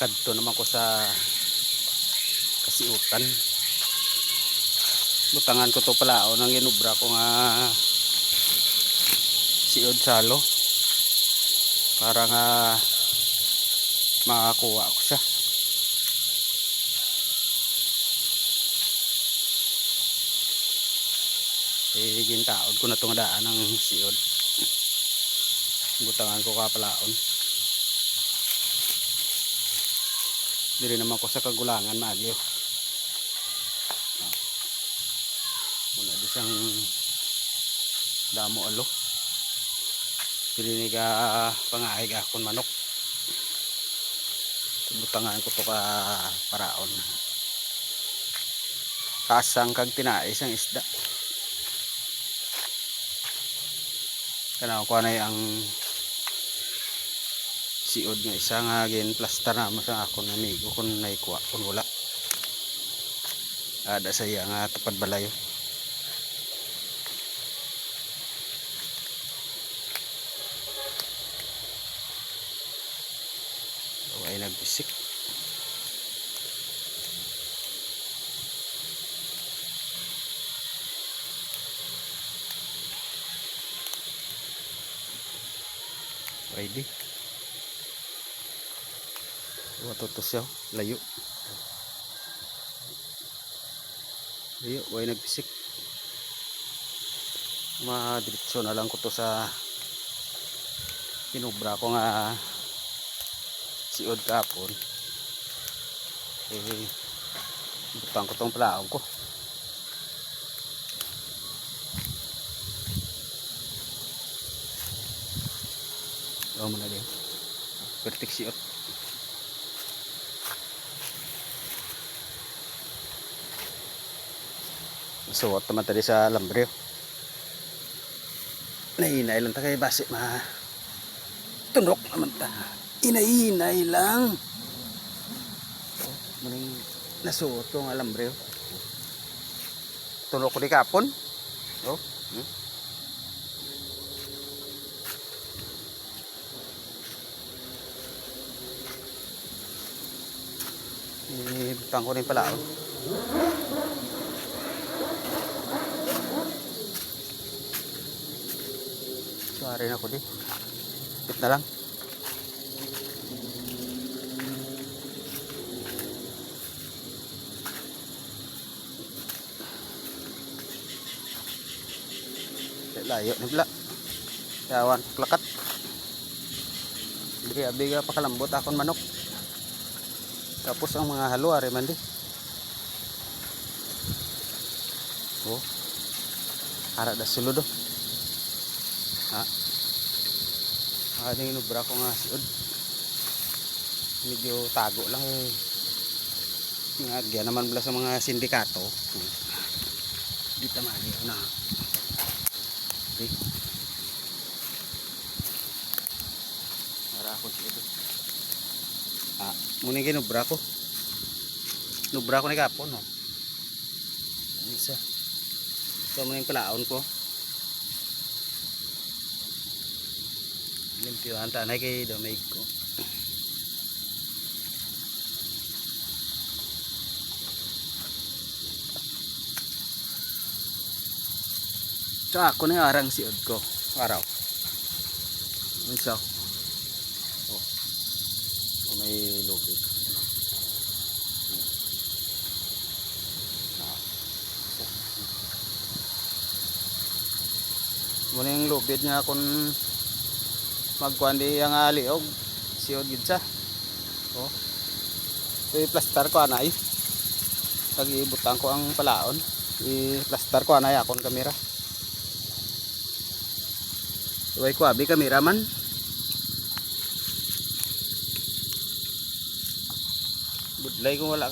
kadto naman ko sa kasiutan. Butangan ko to pala o nang ginubra ko nga siod salo. Para nga makakuha ko siya. Eh gintaod ko na itong daan ng siod butangan ko kapalaon diri naman ko sa kagulangan maagyo muna di siyang damo alo. Diri ni ka pangaig akon manok. Butangan ko to ka paraon. Kasang kag tinais ang isda. Kana ko na ang siod nga isa nga gin plaster na mo sa akon amigo kun naikuha kun wala. Ada sa iya nga tapad balayo. Ay nagbisik. Ready Wato to siya, layo. Layo, way nagpisik. Madiretso na lang ko to sa pinubra ko nga siod kapon. Eh, butang ko tong plaong ko. Gawa mo na din. Perfect siot. Suot naman tadi sa lambryo. Nainay lang ta kay basi ma. Tunok naman ta. Inainay lang. Oh, maning nasuot ko ang alambryo tunok ko di kapon. Oh hmm. Eh, butang ko rin pala oh. Sorry na ko di. Pit na lang. Layo ni bla. Yawan plakat. Biga biga pa kalambot akon manok. Tapos ang mga halo ari man. Oh. Ara da sulod oh. Ha? Ating inubra ko nga siod. Medyo tago lang eh. Nga, agya naman bala sa mga sindikato. Hmm. Di tamali na. Okay. Para ako siod. Ah, muna ginubra ko. Nubra ko ni kapon, no? Ano isa? Ito muna yung palaon ko. Limpyo ang tanay kay damay ko Tsaka ako na arang siod ko araw unsa oh. oh may lubid. So. muna yung lubid niya kung magkuhan di ang aliog siod gid sa oh. So i-plaster ko anay. Pag ibutang ko ang palaon i-plaster ko anay akong kamera. Uy ko abi kamera man budlay kung wala